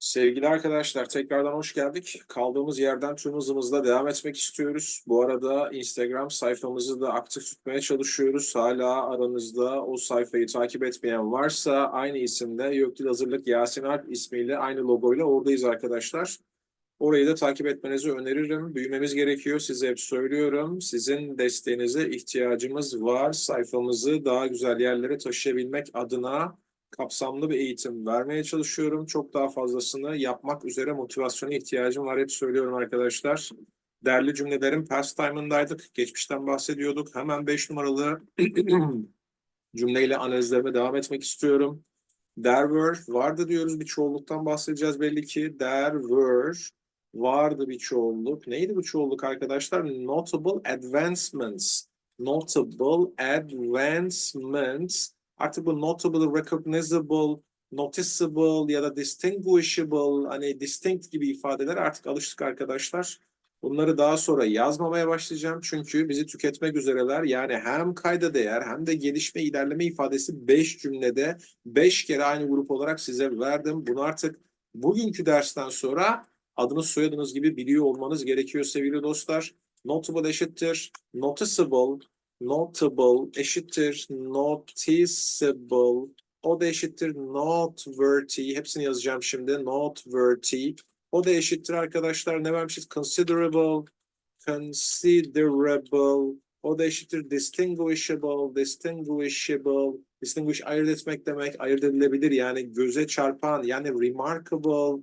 Sevgili arkadaşlar tekrardan hoş geldik. Kaldığımız yerden tüm hızımızla devam etmek istiyoruz. Bu arada Instagram sayfamızı da aktif tutmaya çalışıyoruz. Hala aranızda o sayfayı takip etmeyen varsa aynı isimde Gökdil Hazırlık Yasin Alp ismiyle aynı logoyla oradayız arkadaşlar. Orayı da takip etmenizi öneririm. Büyümemiz gerekiyor. Size hep söylüyorum. Sizin desteğinize ihtiyacımız var. Sayfamızı daha güzel yerlere taşıyabilmek adına kapsamlı bir eğitim vermeye çalışıyorum. Çok daha fazlasını yapmak üzere motivasyona ihtiyacım var. Hep söylüyorum arkadaşlar. Değerli cümlelerin past time'ındaydık. Geçmişten bahsediyorduk. Hemen 5 numaralı cümleyle analizlerime devam etmek istiyorum. There were, vardı diyoruz bir çoğunluktan bahsedeceğiz belli ki. There were, vardı bir çoğunluk. Neydi bu çoğunluk arkadaşlar? Notable advancements. Notable advancements. Artık bu notable, recognizable, noticeable ya da distinguishable, hani distinct gibi ifadeler artık alıştık arkadaşlar. Bunları daha sonra yazmamaya başlayacağım çünkü bizi tüketmek üzereler. Yani hem kayda değer hem de gelişme ilerleme ifadesi 5 cümlede 5 kere aynı grup olarak size verdim. Bunu artık bugünkü dersten sonra adınız soyadınız gibi biliyor olmanız gerekiyor sevgili dostlar. Notable eşittir, noticeable, notable eşittir, noticeable, o da eşittir noteworthy. Hepsini yazacağım şimdi. Noteworthy. O da eşittir arkadaşlar. Ne vermişiz? Considerable, considerable. O da eşittir distinguishable, distinguishable. Distinguish ayırt etmek demek. Ayırt edilebilir yani göze çarpan yani remarkable,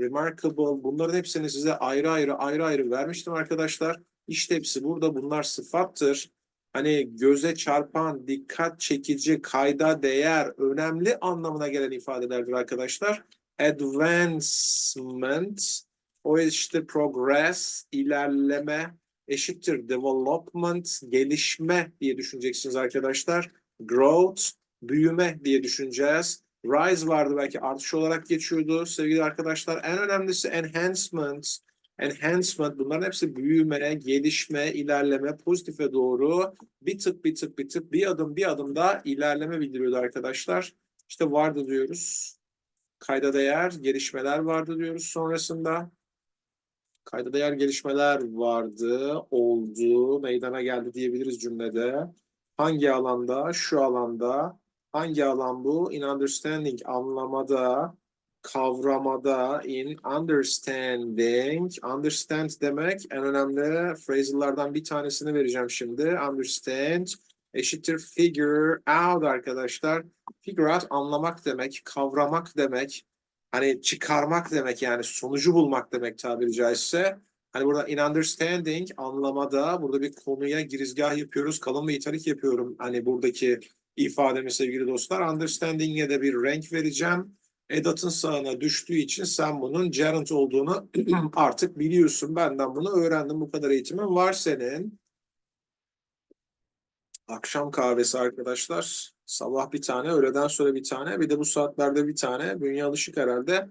remarkable. Bunların hepsini size ayrı ayrı ayrı ayrı vermiştim arkadaşlar. İşte hepsi burada. Bunlar sıfattır. Hani göze çarpan, dikkat çekici, kayda değer, önemli anlamına gelen ifadelerdir arkadaşlar. Advancement, o eşittir progress, ilerleme, eşittir development, gelişme diye düşüneceksiniz arkadaşlar. Growth, büyüme diye düşüneceğiz. Rise vardı belki artış olarak geçiyordu sevgili arkadaşlar. En önemlisi enhancement, enhancement bunların hepsi büyüme, gelişme, ilerleme, pozitife doğru bir tık bir tık bir tık bir adım bir adım daha ilerleme bildiriyordu arkadaşlar. İşte vardı diyoruz. Kayda değer gelişmeler vardı diyoruz sonrasında. Kayda değer gelişmeler vardı, oldu, meydana geldi diyebiliriz cümlede. Hangi alanda? Şu alanda. Hangi alan bu? In understanding, anlamada, kavramada, in understanding. Understand demek en önemli phrase'lardan bir tanesini vereceğim şimdi. Understand eşittir figure out arkadaşlar. Figure out anlamak demek, kavramak demek. Hani çıkarmak demek yani sonucu bulmak demek tabiri caizse. Hani burada in understanding anlamada burada bir konuya girizgah yapıyoruz. Kalın ve italik yapıyorum. Hani buradaki ifademi sevgili dostlar. Understanding'e de bir renk vereceğim. Edatın sağına düştüğü için sen bunun gerund olduğunu artık biliyorsun. Benden bunu öğrendim. Bu kadar eğitimin var senin. Akşam kahvesi arkadaşlar. Sabah bir tane, öğleden sonra bir tane. Bir de bu saatlerde bir tane. Bünye alışık herhalde.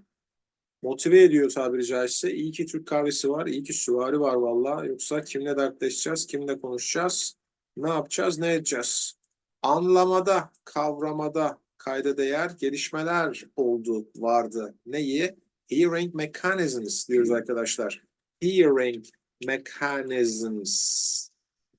Motive ediyor tabiri caizse. İyi ki Türk kahvesi var. iyi ki süvari var valla. Yoksa kimle dertleşeceğiz, kimle konuşacağız? Ne yapacağız, ne edeceğiz? Anlamada, kavramada, kayda değer gelişmeler oldu, vardı. Neyi? Hearing mechanisms diyoruz arkadaşlar. Hearing mechanisms.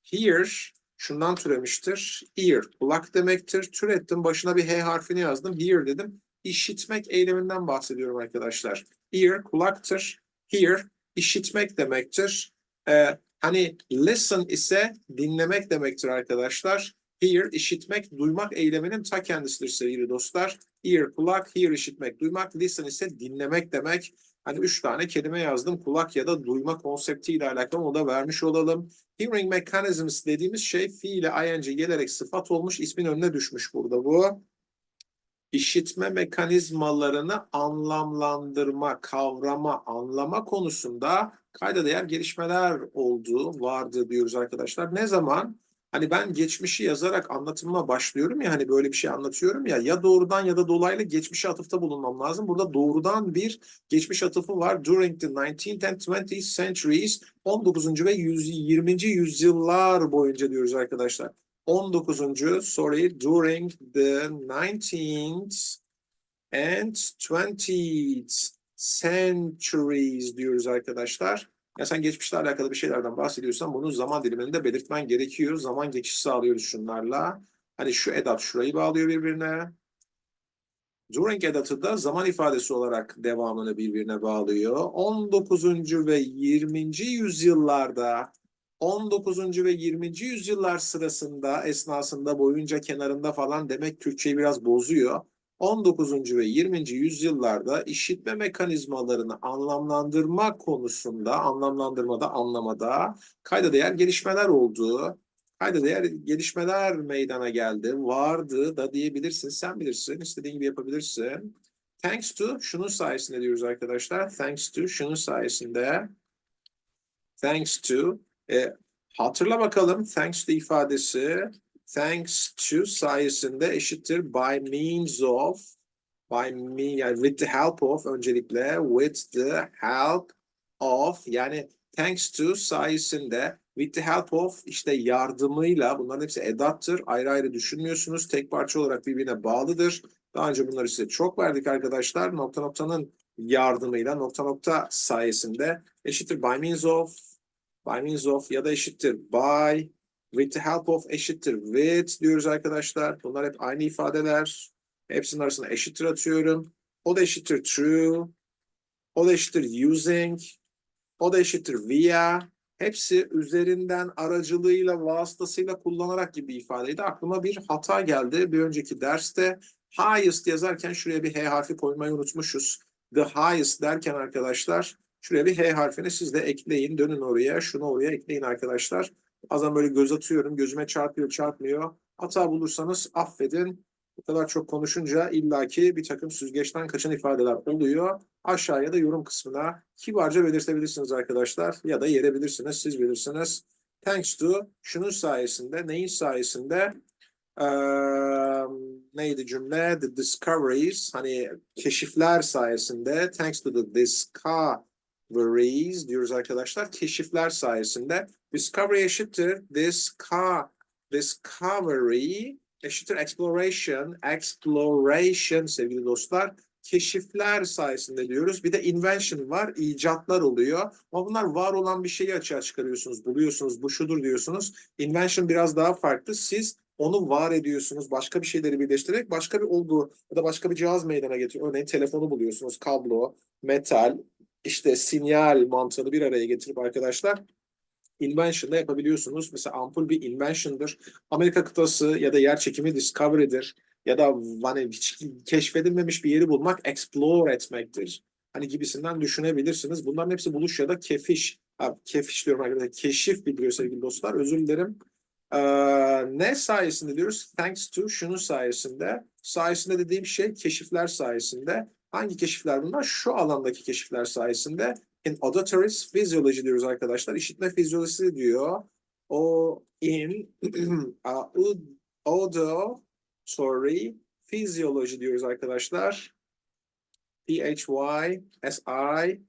Hear şundan türemiştir. Ear, kulak demektir. Türettim, başına bir H harfini yazdım. Hear dedim. İşitmek eyleminden bahsediyorum arkadaşlar. Ear, kulaktır. Hear, işitmek demektir. Ee, hani listen ise dinlemek demektir arkadaşlar. Hear, işitmek, duymak eyleminin ta kendisidir sevgili dostlar. Ear, kulak, hear, işitmek, duymak. Listen ise dinlemek demek. Hani üç tane kelime yazdım. Kulak ya da duyma konseptiyle alakalı onu da vermiş olalım. Hearing mechanisms dediğimiz şey fiile ing gelerek sıfat olmuş. ismin önüne düşmüş burada bu. İşitme mekanizmalarını anlamlandırma, kavrama, anlama konusunda kayda değer gelişmeler olduğu vardı diyoruz arkadaşlar. Ne zaman? Hani ben geçmişi yazarak anlatımıma başlıyorum ya hani böyle bir şey anlatıyorum ya ya doğrudan ya da dolaylı geçmişe atıfta bulunmam lazım. Burada doğrudan bir geçmiş atıfı var. During the 19th and 20th centuries 19. ve 20. yüzyıllar boyunca diyoruz arkadaşlar. 19. sorry during the 19th and 20th centuries diyoruz arkadaşlar. Ya sen geçmişle alakalı bir şeylerden bahsediyorsan bunu zaman diliminde belirtmen gerekiyor. Zaman geçişi sağlıyoruz şunlarla. Hani şu edat şurayı bağlıyor birbirine. During edatı da zaman ifadesi olarak devamını birbirine bağlıyor. 19. ve 20. yüzyıllarda 19. ve 20. yüzyıllar sırasında esnasında boyunca kenarında falan demek Türkçeyi biraz bozuyor. 19. ve 20. yüzyıllarda işitme mekanizmalarını anlamlandırma konusunda, anlamlandırmada, anlamada kayda değer gelişmeler oldu. Kayda değer gelişmeler meydana geldi, vardı da diyebilirsin. Sen bilirsin, istediğin gibi yapabilirsin. Thanks to, şunun sayesinde diyoruz arkadaşlar. Thanks to, şunun sayesinde. Thanks to, e, hatırla bakalım thanks to ifadesi thanks to sayesinde eşittir by means of by me yani with the help of öncelikle with the help of yani thanks to sayesinde with the help of işte yardımıyla bunların hepsi edattır. Ayrı ayrı düşünmüyorsunuz. Tek parça olarak birbirine bağlıdır. Daha önce bunları size çok verdik arkadaşlar. Nokta noktanın yardımıyla nokta nokta sayesinde eşittir by means of by means of ya da eşittir by with the help of eşittir with diyoruz arkadaşlar. Bunlar hep aynı ifadeler. Hepsinin arasına eşittir atıyorum. O da eşittir true. O da eşittir using. O da eşittir via. Hepsi üzerinden aracılığıyla, vasıtasıyla kullanarak gibi ifadeydi. Aklıma bir hata geldi. Bir önceki derste highest yazarken şuraya bir H harfi koymayı unutmuşuz. The highest derken arkadaşlar şuraya bir H harfini siz de ekleyin. Dönün oraya. Şunu oraya ekleyin arkadaşlar. Bazen böyle göz atıyorum. Gözüme çarpıyor, çarpmıyor. Hata bulursanız affedin. Bu kadar çok konuşunca illaki bir takım süzgeçten kaçan ifadeler oluyor. Aşağıya da yorum kısmına kibarca belirtebilirsiniz arkadaşlar. Ya da yerebilirsiniz, siz bilirsiniz. Thanks to şunun sayesinde, neyin sayesinde? Ee, neydi cümle? The discoveries, hani keşifler sayesinde. Thanks to the discoveries diyoruz arkadaşlar. Keşifler sayesinde. Discovery eşittir. Disco, discovery eşittir exploration, exploration sevgili dostlar. Keşifler sayesinde diyoruz. Bir de invention var, icatlar oluyor. Ama bunlar var olan bir şeyi açığa çıkarıyorsunuz, buluyorsunuz, bu şudur diyorsunuz. Invention biraz daha farklı. Siz onu var ediyorsunuz, başka bir şeyleri birleştirerek başka bir olgu ya da başka bir cihaz meydana getiriyor. Örneğin telefonu buluyorsunuz, kablo, metal, işte sinyal mantığını bir araya getirip arkadaşlar invention'da yapabiliyorsunuz. Mesela ampul bir invention'dır. Amerika kıtası ya da yer çekimi discovery'dir. Ya da hani hiç keşfedilmemiş bir yeri bulmak explore etmektir. Hani gibisinden düşünebilirsiniz. Bunların hepsi buluş ya da kefiş. Ha, kefiş diyorum arkadaşlar. Keşif biliyor sevgili dostlar. Özür dilerim. Ee, ne sayesinde diyoruz? Thanks to şunun sayesinde. Sayesinde dediğim şey keşifler sayesinde. Hangi keşifler bunlar? Şu alandaki keşifler sayesinde. In auditory physiology diyoruz arkadaşlar. İşitme fizyolojisi diyor. O in auditory physiology diyoruz arkadaşlar. P-H-Y S-I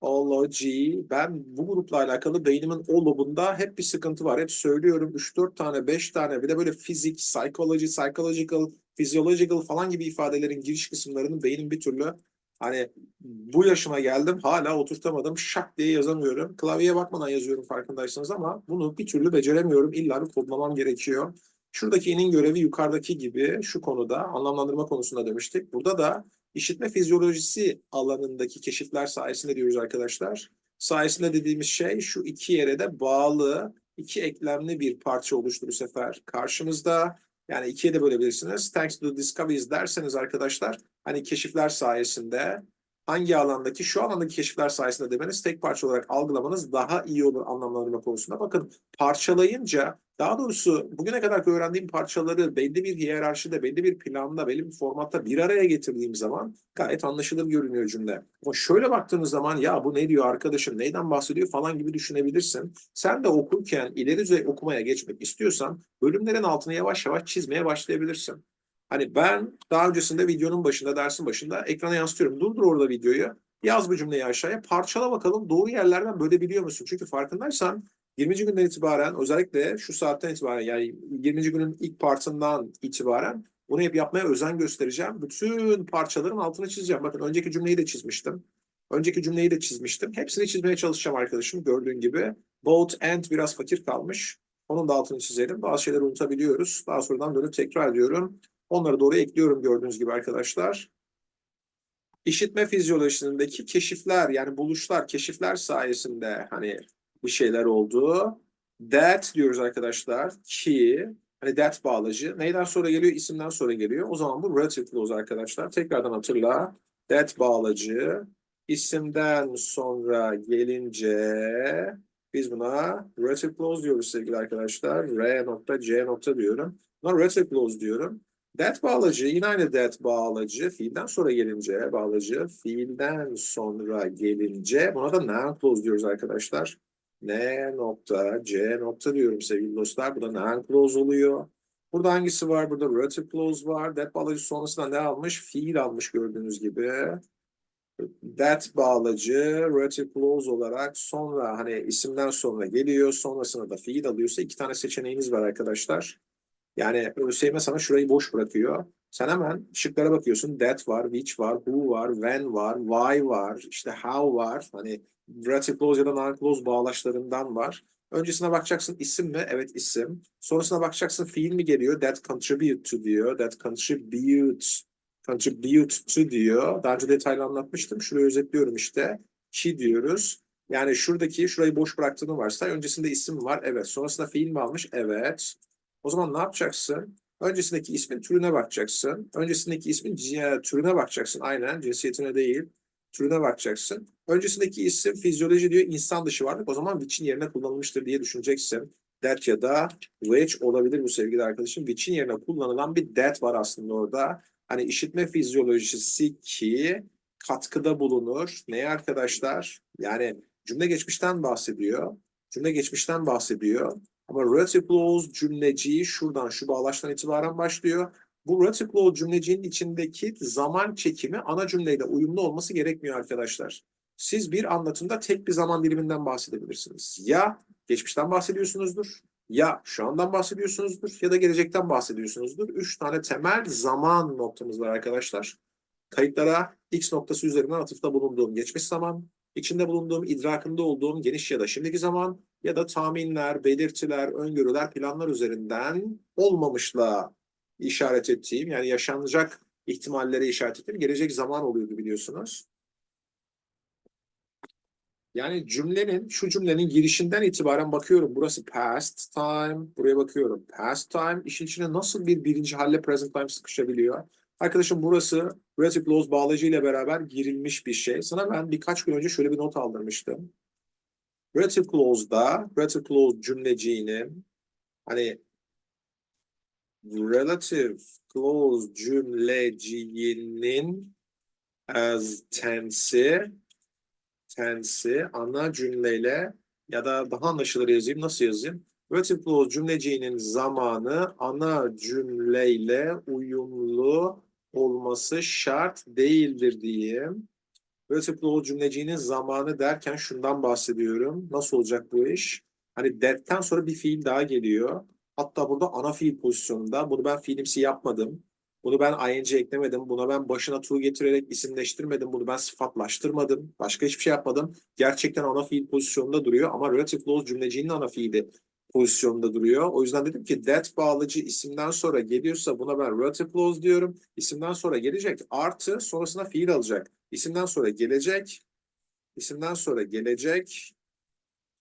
Ology. Ben bu grupla alakalı beynimin o lobunda hep bir sıkıntı var. Hep söylüyorum 3-4 tane, 5 tane bir de böyle fizik, psychology, psychological, physiological falan gibi ifadelerin giriş kısımlarını beynim bir türlü Hani bu yaşıma geldim hala oturtamadım şak diye yazamıyorum. Klavyeye bakmadan yazıyorum farkındaysanız ama bunu bir türlü beceremiyorum. İlla bir kodlamam gerekiyor. Şuradaki inin görevi yukarıdaki gibi şu konuda anlamlandırma konusunda demiştik. Burada da işitme fizyolojisi alanındaki keşifler sayesinde diyoruz arkadaşlar. Sayesinde dediğimiz şey şu iki yere de bağlı iki eklemli bir parça oluştu bu sefer karşımızda. Yani ikiye de bölebilirsiniz. Thanks to discoveries derseniz arkadaşlar hani keşifler sayesinde hangi alandaki şu alandaki keşifler sayesinde demeniz tek parça olarak algılamanız daha iyi olur anlamlandırma konusunda. Bakın parçalayınca daha doğrusu bugüne kadar öğrendiğim parçaları belli bir hiyerarşide, belli bir planda, belli bir formatta bir araya getirdiğim zaman gayet anlaşılır görünüyor cümle. Ama şöyle baktığınız zaman ya bu ne diyor arkadaşım, neyden bahsediyor falan gibi düşünebilirsin. Sen de okurken ileri düzey okumaya geçmek istiyorsan bölümlerin altını yavaş yavaş çizmeye başlayabilirsin. Hani ben daha öncesinde videonun başında, dersin başında ekrana yansıtıyorum. Durdur orada videoyu. Yaz bu cümleyi aşağıya. Parçala bakalım doğru yerlerden bölebiliyor musun? Çünkü farkındaysan 20. günden itibaren özellikle şu saatten itibaren yani 20. günün ilk partından itibaren Bunu hep yapmaya özen göstereceğim. Bütün parçaların altını çizeceğim. Bakın önceki cümleyi de çizmiştim. Önceki cümleyi de çizmiştim. Hepsini çizmeye çalışacağım arkadaşım gördüğün gibi. Both and biraz fakir kalmış. Onun da altını çizelim. Bazı şeyleri unutabiliyoruz. Daha sonradan dönüp tekrar ediyorum. Onları doğru ekliyorum gördüğünüz gibi arkadaşlar. İşitme fizyolojisindeki keşifler yani buluşlar, keşifler sayesinde hani bir şeyler oldu. That diyoruz arkadaşlar ki hani that bağlacı neyden sonra geliyor? İsimden sonra geliyor. O zaman bu relative clause arkadaşlar. Tekrardan hatırla. That bağlacı isimden sonra gelince biz buna relative clause diyoruz sevgili arkadaşlar. R nokta C nokta diyorum. Buna relative clause diyorum. That bağlacı yine aynı that bağlacı fiilden sonra gelince bağlacı fiilden sonra gelince buna da noun clause diyoruz arkadaşlar. N nokta C nokta diyorum sevgili dostlar. Bu da noun clause oluyor. Burada hangisi var? Burada relative clause var. That bağlacı sonrasında ne almış? Fiil almış gördüğünüz gibi. That bağlacı relative clause olarak sonra hani isimden sonra geliyor. Sonrasında da fiil alıyorsa iki tane seçeneğiniz var arkadaşlar. Yani ÖSYM sana şurayı boş bırakıyor. Sen hemen şıklara bakıyorsun. That var, which var, who var, when var, why var, işte how var. Hani relative clause ya da noun clause bağlaçlarından var. Öncesine bakacaksın isim mi? Evet isim. Sonrasına bakacaksın fiil mi geliyor? That contribute to diyor. That contribute contribute to diyor. Daha önce detaylı anlatmıştım. Şurayı özetliyorum işte. Ki diyoruz. Yani şuradaki şurayı boş bıraktığını varsay. Öncesinde isim var. Evet. Sonrasında fiil mi almış? Evet. O zaman ne yapacaksın? Öncesindeki ismin türüne bakacaksın. Öncesindeki ismin türüne bakacaksın. Aynen cinsiyetine değil. Türüne bakacaksın. Öncesindeki isim fizyoloji diyor insan dışı varlık. O zaman which'in yerine kullanılmıştır diye düşüneceksin. That ya da which olabilir bu sevgili arkadaşım. Which'in yerine kullanılan bir that var aslında orada. Hani işitme fizyolojisi ki katkıda bulunur. Neye arkadaşlar? Yani cümle geçmişten bahsediyor. Cümle geçmişten bahsediyor. Ama relative clause cümleciği şuradan şu bağlaçtan itibaren başlıyor. Bu relative clause cümleciğin içindeki zaman çekimi ana cümleyle uyumlu olması gerekmiyor arkadaşlar. Siz bir anlatımda tek bir zaman diliminden bahsedebilirsiniz. Ya geçmişten bahsediyorsunuzdur, ya şu andan bahsediyorsunuzdur ya da gelecekten bahsediyorsunuzdur. Üç tane temel zaman noktamız var arkadaşlar. Kayıtlara X noktası üzerinden atıfta bulunduğum geçmiş zaman, içinde bulunduğum, idrakında olduğum geniş ya da şimdiki zaman ya da tahminler, belirtiler, öngörüler, planlar üzerinden olmamışla işaret ettiğim yani yaşanacak ihtimallere işaret ettiğim gelecek zaman oluyordu biliyorsunuz. Yani cümlenin, şu cümlenin girişinden itibaren bakıyorum. Burası past time. Buraya bakıyorum. Past time. işin içine nasıl bir birinci halle present time sıkışabiliyor? Arkadaşım burası relative clause bağlacı ile beraber girilmiş bir şey. Sana ben birkaç gün önce şöyle bir not aldırmıştım. Relative clause'da, relative clause cümleciğinin hani relative clause cümleciğinin as tense'i tensi ana cümleyle ya da daha anlaşılır yazayım. Nasıl yazayım? Relative clause cümleciğinin zamanı ana cümleyle uyumlu olması şart değildir diyeyim. Relative clause cümleciğinin zamanı derken şundan bahsediyorum. Nasıl olacak bu iş? Hani that'ten sonra bir fiil daha geliyor. Hatta burada ana fiil pozisyonunda. Bunu ben fiilimsi yapmadım. Bunu ben ing eklemedim. Buna ben başına to getirerek isimleştirmedim. Bunu ben sıfatlaştırmadım. Başka hiçbir şey yapmadım. Gerçekten ana fiil pozisyonunda duruyor ama relative clause cümleciğinin ana fiili pozisyonunda duruyor. O yüzden dedim ki that bağlacı isimden sonra geliyorsa buna ben relative clause diyorum. İsimden sonra gelecek. Artı sonrasında fiil alacak. İsimden sonra gelecek. isimden sonra gelecek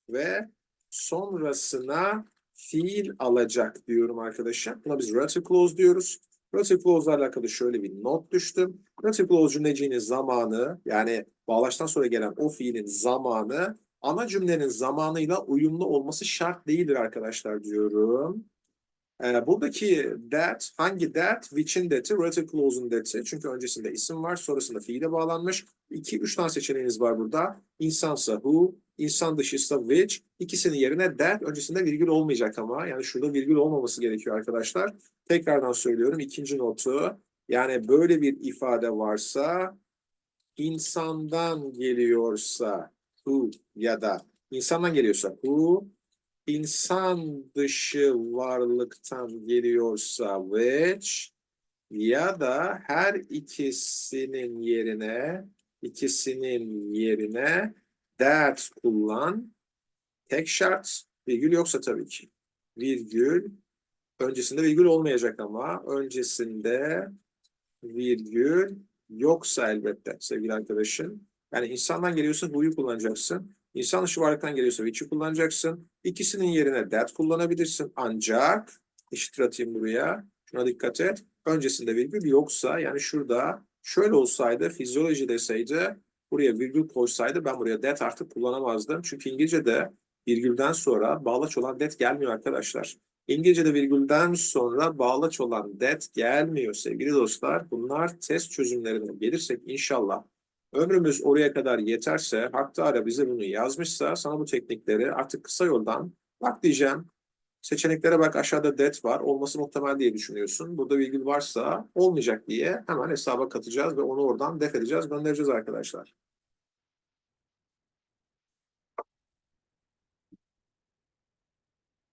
ve sonrasına fiil alacak diyorum arkadaşlar. Buna biz relative clause diyoruz. Relative clause ile alakalı şöyle bir not düştüm. Relative clause cümleciğinin zamanı yani bağlaçtan sonra gelen o fiilin zamanı ana cümlenin zamanıyla uyumlu olması şart değildir arkadaşlar diyorum. Ee, buradaki that, hangi that? Which'in that'i, relative clause'un that'i. Çünkü öncesinde isim var, sonrasında fiile bağlanmış. İki, üç tane seçeneğiniz var burada. İnsansa who, insan dışıysa which. İkisinin yerine that, öncesinde virgül olmayacak ama. Yani şurada virgül olmaması gerekiyor arkadaşlar. Tekrardan söylüyorum ikinci notu. Yani böyle bir ifade varsa insandan geliyorsa who ya da insandan geliyorsa who insan dışı varlıktan geliyorsa which ya da her ikisinin yerine ikisinin yerine that kullan. Tek şart virgül yoksa tabii ki. Virgül öncesinde virgül olmayacak ama öncesinde virgül yoksa elbette sevgili arkadaşım. Yani insandan geliyorsa who'yu kullanacaksın. İnsan dışı varlıktan geliyorsa which'i kullanacaksın. İkisinin yerine that kullanabilirsin. Ancak eşittir atayım buraya. Şuna dikkat et. Öncesinde virgül yoksa yani şurada şöyle olsaydı fizyoloji deseydi buraya virgül koysaydı ben buraya that artık kullanamazdım. Çünkü İngilizce'de virgülden sonra bağlaç olan that gelmiyor arkadaşlar. İngilizce'de virgülden sonra bağlaç olan that gelmiyor sevgili dostlar. Bunlar test çözümlerine gelirsek inşallah ömrümüz oraya kadar yeterse hatta ara bize bunu yazmışsa sana bu teknikleri artık kısa yoldan bak diyeceğim. Seçeneklere bak aşağıda that var. Olması muhtemel diye düşünüyorsun. Burada virgül varsa olmayacak diye hemen hesaba katacağız ve onu oradan def edeceğiz, göndereceğiz arkadaşlar.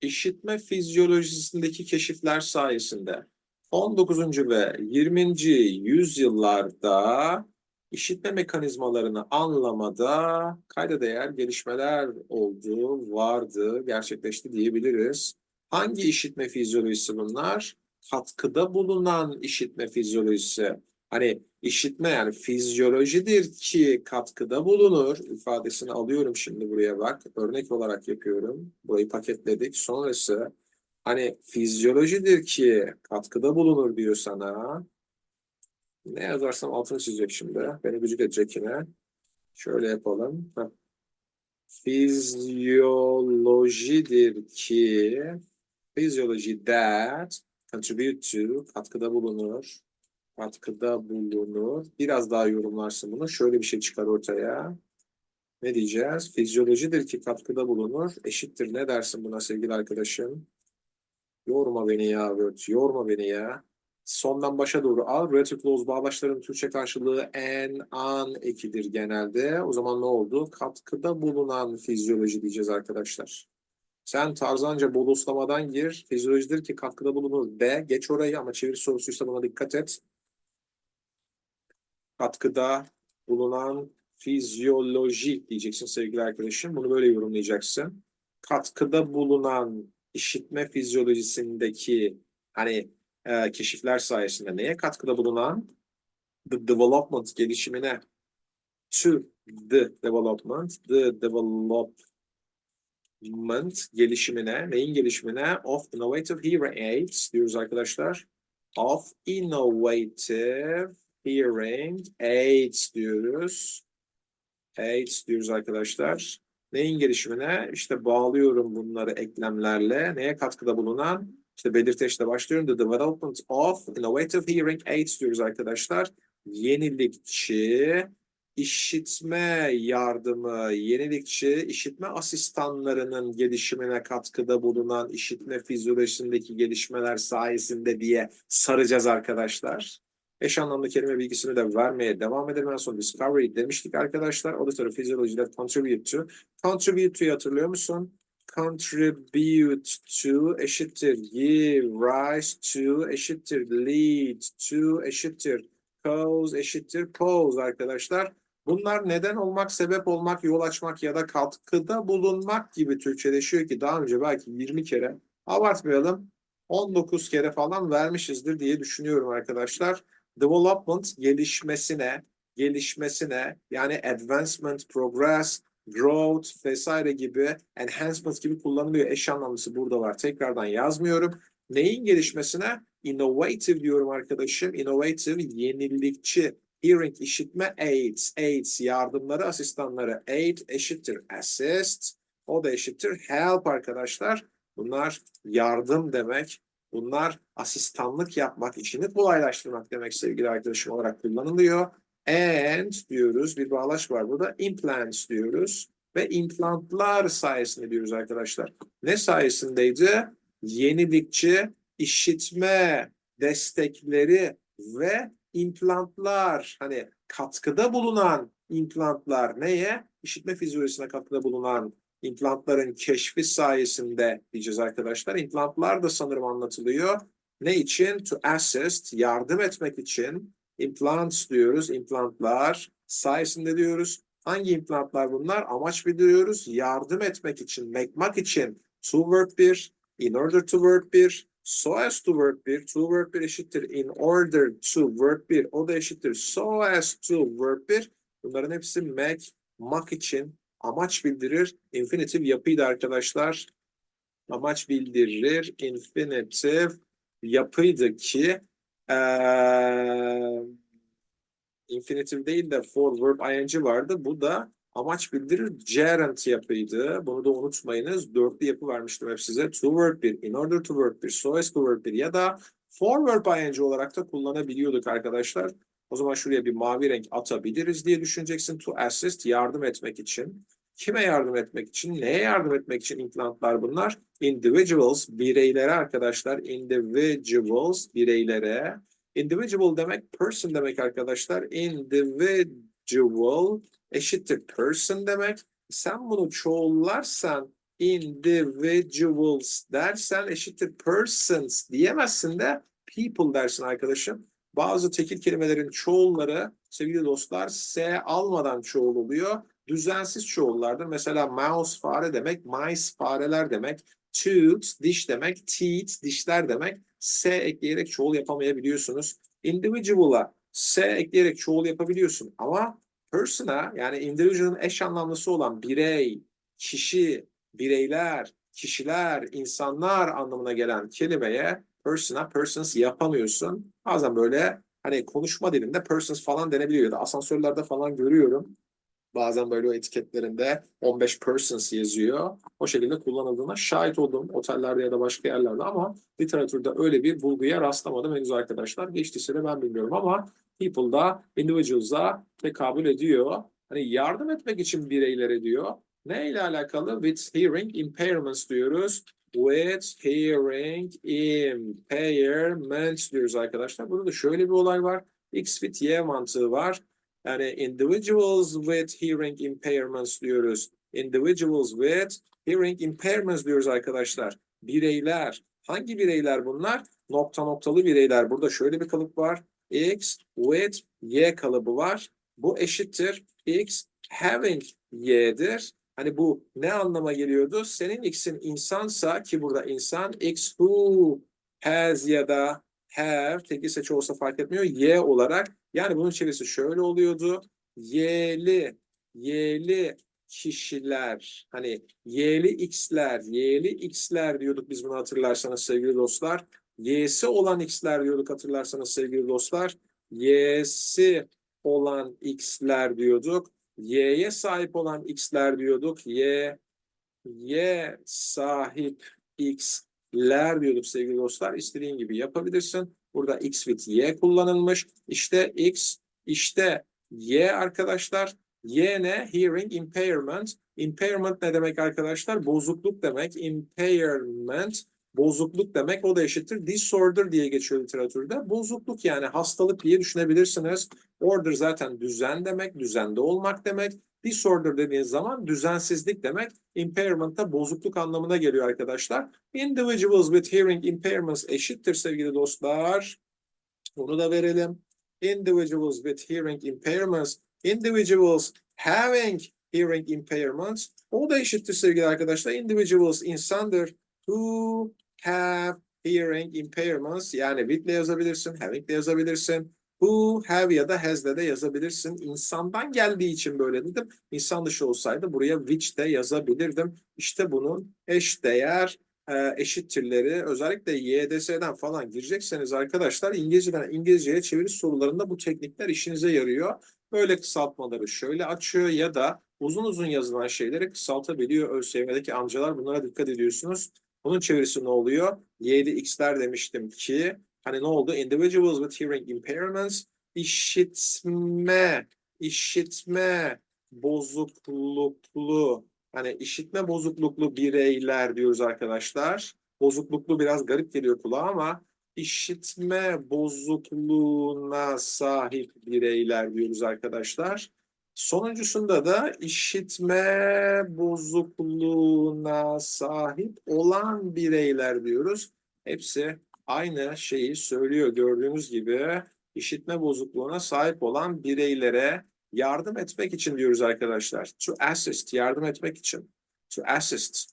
İşitme fizyolojisindeki keşifler sayesinde 19. ve 20. yüzyıllarda işitme mekanizmalarını anlamada kayda değer gelişmeler oldu, vardı, gerçekleşti diyebiliriz. Hangi işitme fizyolojisi bunlar? Katkıda bulunan işitme fizyolojisi. Hani işitme yani fizyolojidir ki katkıda bulunur ifadesini alıyorum şimdi buraya bak. Örnek olarak yapıyorum. Burayı paketledik. Sonrası hani fizyolojidir ki katkıda bulunur diyor sana. Ne yazarsam altını çizecek şimdi. Beni gıcık edecek yine. Şöyle yapalım. Heh. Fizyolojidir ki fizyoloji that contribute to katkıda bulunur. Katkıda bulunur. Biraz daha yorumlarsın bunu. Şöyle bir şey çıkar ortaya. Ne diyeceğiz? Fizyolojidir ki katkıda bulunur. Eşittir. Ne dersin buna sevgili arkadaşım? Yorma beni ya Word. Yorma beni ya. Sondan başa doğru al. Relative clause bağlaçların Türkçe karşılığı en, an ekidir genelde. O zaman ne oldu? Katkıda bulunan fizyoloji diyeceğiz arkadaşlar. Sen tarzanca bodoslamadan gir. Fizyolojidir ki katkıda bulunur de. Geç orayı ama çeviri sorusuysa buna dikkat et. Katkıda bulunan fizyoloji diyeceksin sevgili arkadaşım. Bunu böyle yorumlayacaksın. Katkıda bulunan işitme fizyolojisindeki hani e, keşifler sayesinde neye katkıda bulunan? The development gelişimine to the development, the development gelişimine, neyin gelişimine? Of innovative hearing aids diyoruz arkadaşlar. Of innovative hearing aids diyoruz. Aids diyoruz arkadaşlar. Neyin gelişimine? İşte bağlıyorum bunları eklemlerle. Neye katkıda bulunan? İşte belirteçle başlıyorum. The development of innovative hearing aids diyoruz arkadaşlar. Yenilikçi, işitme yardımı, yenilikçi, işitme asistanlarının gelişimine katkıda bulunan işitme fizyolojisindeki gelişmeler sayesinde diye saracağız arkadaşlar. Eş anlamlı kelime bilgisini de vermeye devam edelim. En son discovery demiştik arkadaşlar. Auditory physiology that contribute to. Contribute to'yu hatırlıyor musun? Contribute to eşittir give rise to eşittir lead to eşittir cause eşittir pose arkadaşlar. Bunlar neden olmak, sebep olmak, yol açmak ya da katkıda bulunmak gibi Türkçeleşiyor ki daha önce belki 20 kere abartmayalım 19 kere falan vermişizdir diye düşünüyorum arkadaşlar. Development gelişmesine, gelişmesine yani advancement, progress, growth vesaire gibi enhancement gibi kullanılıyor. Eş anlamlısı burada var. Tekrardan yazmıyorum. Neyin gelişmesine? Innovative diyorum arkadaşım. Innovative, yenilikçi. Hearing, işitme, aids. Aids, yardımları, asistanları. Aid eşittir assist. O da eşittir help arkadaşlar. Bunlar yardım demek. Bunlar asistanlık yapmak, işini kolaylaştırmak demek sevgili arkadaşım olarak kullanılıyor. And diyoruz, bir bağlaç var burada. Implants diyoruz ve implantlar sayesinde diyoruz arkadaşlar. Ne sayesindeydi? Yenilikçi, işitme destekleri ve implantlar. Hani katkıda bulunan implantlar neye? İşitme fizyolojisine katkıda bulunan implantların keşfi sayesinde diyeceğiz arkadaşlar. İmplantlar da sanırım anlatılıyor. Ne için? To assist, yardım etmek için. Implants diyoruz, implantlar sayesinde diyoruz. Hangi implantlar bunlar? Amaç bildiriyoruz. Yardım etmek için, mekmak için. To work bir, in order to work bir, so as to work bir, to work bir eşittir in order to work bir, o da eşittir so as to work bir. Bunların hepsi make, mak için amaç bildirir. Infinitive yapıydı arkadaşlar. Amaç bildirir. Infinitive yapıydı ki eee infinitive değil de for verb ing vardı. Bu da amaç bildirir gerund yapıydı. Bunu da unutmayınız. Dörtlü yapı vermiştim hep size. To work bir, in order to work bir, so as to work bir ya da for verb ing olarak da kullanabiliyorduk arkadaşlar. O zaman şuraya bir mavi renk atabiliriz diye düşüneceksin. To assist, yardım etmek için. Kime yardım etmek için? Neye yardım etmek için implantlar bunlar? Individuals, bireylere arkadaşlar. Individuals, bireylere. Individual demek person demek arkadaşlar. Individual eşittir person demek. Sen bunu çoğullarsan individuals dersen eşittir persons diyemezsin de people dersin arkadaşım. Bazı tekil kelimelerin çoğulları sevgili dostlar S almadan çoğul oluyor. Düzensiz çoğullardır. Mesela mouse fare demek, mice fareler demek, tooth diş demek, teeth dişler demek. S ekleyerek çoğul yapamayabiliyorsunuz. Individual'a S ekleyerek çoğul yapabiliyorsun ama person'a yani individual'ın eş anlamlısı olan birey, kişi, bireyler, kişiler, insanlar anlamına gelen kelimeye person'a persons yapamıyorsun. Bazen böyle hani konuşma dilinde persons falan denebiliyor ya da asansörlerde falan görüyorum. Bazen böyle o etiketlerinde 15 persons yazıyor. O şekilde kullanıldığına şahit oldum otellerde ya da başka yerlerde ama literatürde öyle bir bulguya rastlamadım henüz arkadaşlar. Geçtiyse de ben bilmiyorum ama people'da, individuals'a tekabül ediyor. Hani yardım etmek için bireylere diyor. Ne ile alakalı? With hearing impairments diyoruz. With hearing impairments diyoruz arkadaşlar. Burada da şöyle bir olay var. X with Y mantığı var. Yani individuals with hearing impairments diyoruz. Individuals with hearing impairments diyoruz arkadaşlar. Bireyler. Hangi bireyler bunlar? Nokta noktalı bireyler. Burada şöyle bir kalıp var. X with Y kalıbı var. Bu eşittir. X having Y'dir. Hani bu ne anlama geliyordu? Senin X'in insansa ki burada insan X who has ya da have tek ise çoğusa fark etmiyor. Y olarak yani bunun çevirisi şöyle oluyordu. Y'li, Y'li kişiler, hani Y'li X'ler, Y'li X'ler diyorduk biz bunu hatırlarsanız sevgili dostlar. Y'si olan X'ler diyorduk hatırlarsanız sevgili dostlar. Y'si olan X'ler diyorduk. Y'ye sahip olan X'ler diyorduk. Y, Y sahip X'ler diyorduk sevgili dostlar. İstediğin gibi yapabilirsin. Burada X with Y kullanılmış. İşte X, işte Y arkadaşlar. Y ne? Hearing impairment. Impairment ne demek arkadaşlar? Bozukluk demek. Impairment bozukluk demek. O da eşittir. Disorder diye geçiyor literatürde. Bozukluk yani hastalık diye düşünebilirsiniz. Order zaten düzen demek. Düzende olmak demek. Disorder dediğiniz zaman düzensizlik demek. Impairment da bozukluk anlamına geliyor arkadaşlar. Individuals with hearing impairments eşittir sevgili dostlar. Bunu da verelim. Individuals with hearing impairments. Individuals having hearing impairments. O da eşittir sevgili arkadaşlar. Individuals insandır. Who have hearing impairments. Yani with ile yazabilirsin, having ile yazabilirsin. Who, have ya da has de yazabilirsin. İnsandan geldiği için böyle dedim. İnsan dışı olsaydı buraya which de yazabilirdim. İşte bunun eş değer e, eşittirleri özellikle YDS'den falan girecekseniz arkadaşlar İngilizceden İngilizceye çeviri sorularında bu teknikler işinize yarıyor. Böyle kısaltmaları şöyle açıyor ya da uzun uzun yazılan şeyleri kısaltabiliyor ÖSYM'deki amcalar. Bunlara dikkat ediyorsunuz. Bunun çevirisi ne oluyor? Y'li X'ler demiştim ki hani ne oldu? Individuals with hearing impairments işitme, işitme bozukluklu hani işitme bozukluklu bireyler diyoruz arkadaşlar. Bozukluklu biraz garip geliyor kulağa ama işitme bozukluğuna sahip bireyler diyoruz arkadaşlar. Sonuncusunda da işitme bozukluğuna sahip olan bireyler diyoruz. Hepsi aynı şeyi söylüyor gördüğünüz gibi işitme bozukluğuna sahip olan bireylere yardım etmek için diyoruz arkadaşlar. To assist, yardım etmek için. To assist,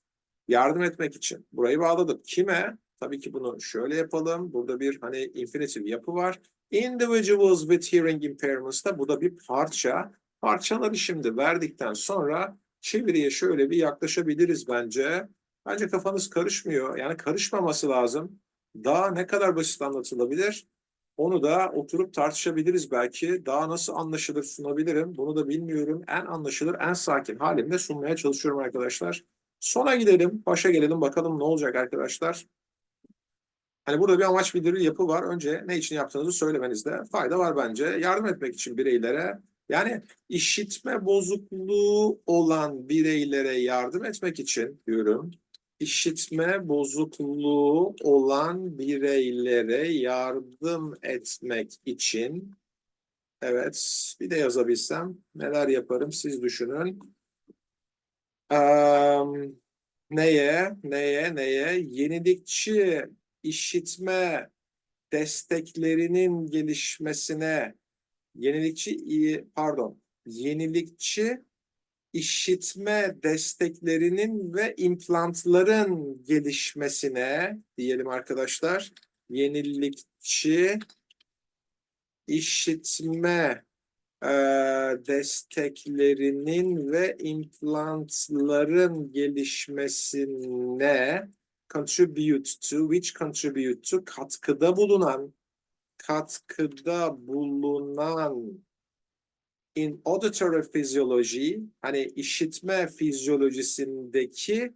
yardım etmek için. Burayı bağladık. Kime? Tabii ki bunu şöyle yapalım. Burada bir hani infinitive yapı var. Individuals with hearing impairments da bu da bir parça. Parçaları şimdi verdikten sonra çeviriye şöyle bir yaklaşabiliriz bence. Bence kafanız karışmıyor. Yani karışmaması lazım. Daha ne kadar basit anlatılabilir? Onu da oturup tartışabiliriz belki. Daha nasıl anlaşılır sunabilirim? Bunu da bilmiyorum. En anlaşılır, en sakin halimde sunmaya çalışıyorum arkadaşlar. Sona gidelim, başa gelelim bakalım ne olacak arkadaşlar. Hani burada bir amaç bildiri yapı var. Önce ne için yaptığınızı söylemenizde fayda var bence. Yardım etmek için bireylere yani işitme bozukluğu olan bireylere yardım etmek için diyorum. İşitme bozukluğu olan bireylere yardım etmek için evet bir de yazabilsem neler yaparım siz düşünün. Eee, neye, neye, neye? Yenilikçi işitme desteklerinin gelişmesine yenilikçi pardon yenilikçi işitme desteklerinin ve implantların gelişmesine diyelim arkadaşlar yenilikçi işitme eee, desteklerinin ve implantların gelişmesine contribute to, which contribute to katkıda bulunan katkıda bulunan in auditory physiology hani işitme fizyolojisindeki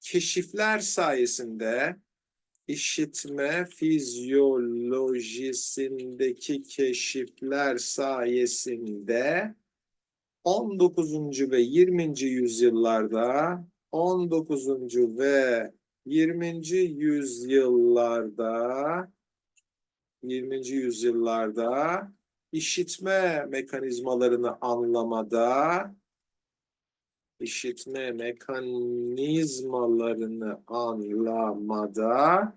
keşifler sayesinde işitme fizyolojisindeki keşifler sayesinde 19. ve 20. yüzyıllarda 19. ve 20. yüzyıllarda 20. yüzyıllarda işitme mekanizmalarını anlamada işitme mekanizmalarını anlamada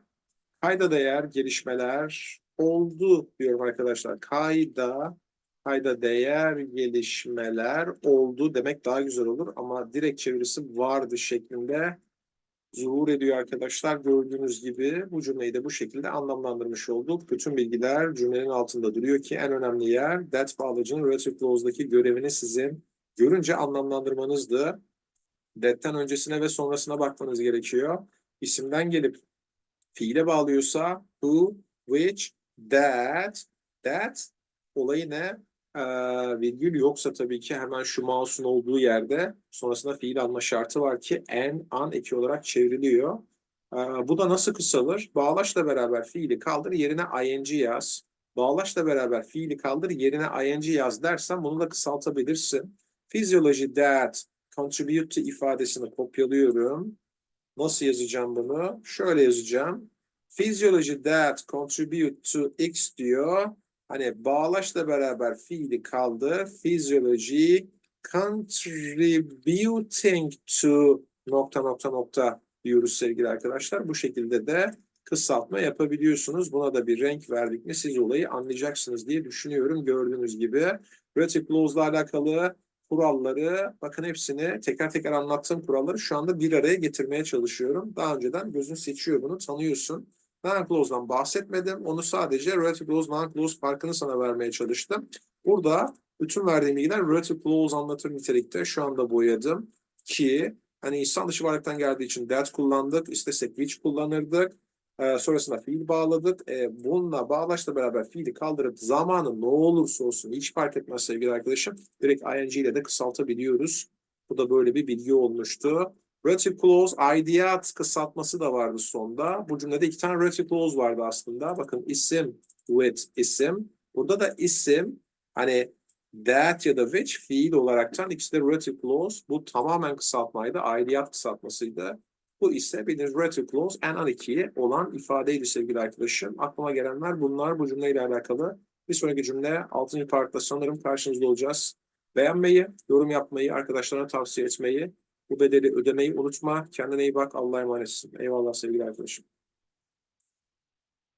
kayda değer gelişmeler oldu diyorum arkadaşlar. Kayda kayda değer gelişmeler oldu demek daha güzel olur ama direkt çevirisi vardı şeklinde zuhur ediyor arkadaşlar. Gördüğünüz gibi bu cümleyi de bu şekilde anlamlandırmış olduk. Bütün bilgiler cümlenin altında duruyor ki en önemli yer that bağlacının relative clause'daki görevini sizin görünce anlamlandırmanızdı. That'ten öncesine ve sonrasına bakmanız gerekiyor. İsimden gelip fiile bağlıyorsa who, which, that, that olayı ne? Ee, virgül yoksa tabii ki hemen şu mouse'un olduğu yerde sonrasında fiil alma şartı var ki en, an eki olarak çevriliyor. Ee, bu da nasıl kısalır? Bağlaçla beraber fiili kaldır yerine ing yaz. Bağlaçla beraber fiili kaldır yerine ing yaz dersen bunu da kısaltabilirsin. Physiology that contribute to ifadesini kopyalıyorum. Nasıl yazacağım bunu? Şöyle yazacağım. Physiology that contribute to x diyor. Hani bağlaçla beraber fiili kaldı. Physiology contributing to nokta nokta nokta diyoruz sevgili arkadaşlar. Bu şekilde de kısaltma yapabiliyorsunuz. Buna da bir renk verdik mi siz olayı anlayacaksınız diye düşünüyorum. Gördüğünüz gibi Relative Clause'la alakalı kuralları bakın hepsini tekrar tekrar anlattığım kuralları şu anda bir araya getirmeye çalışıyorum. Daha önceden gözün seçiyor bunu tanıyorsun. Non-clause'dan bahsetmedim. Onu sadece relative clause, non-clause farkını sana vermeye çalıştım. Burada bütün verdiğim bilgiler relative clause anlatır nitelikte. Şu anda boyadım ki hani insan dışı varlıktan geldiği için that kullandık. İstesek which kullanırdık. Ee, sonrasında fiil bağladık. Ee, bununla bağlaçla beraber fiili kaldırıp zamanı ne olursa olsun hiç fark etmez sevgili arkadaşım. Direkt ing ile de kısaltabiliyoruz. Bu da böyle bir bilgi olmuştu. Relative clause, ideat kısaltması da vardı sonda. Bu cümlede iki tane relative clause vardı aslında. Bakın isim with isim. Burada da isim hani that ya da which fiil olaraktan ikisi de relative clause. Bu tamamen kısaltmaydı. Ideat kısaltmasıydı. Bu ise bildiğiniz relative clause en an ikiye olan ifadeydi sevgili arkadaşım. Aklıma gelenler bunlar bu cümleyle alakalı. Bir sonraki cümle 6. partta sanırım karşınızda olacağız. Beğenmeyi, yorum yapmayı, arkadaşlarına tavsiye etmeyi, bu bedeli ödemeyi unutma. Kendine iyi bak. Allah'a emanetsin. Eyvallah sevgili arkadaşım.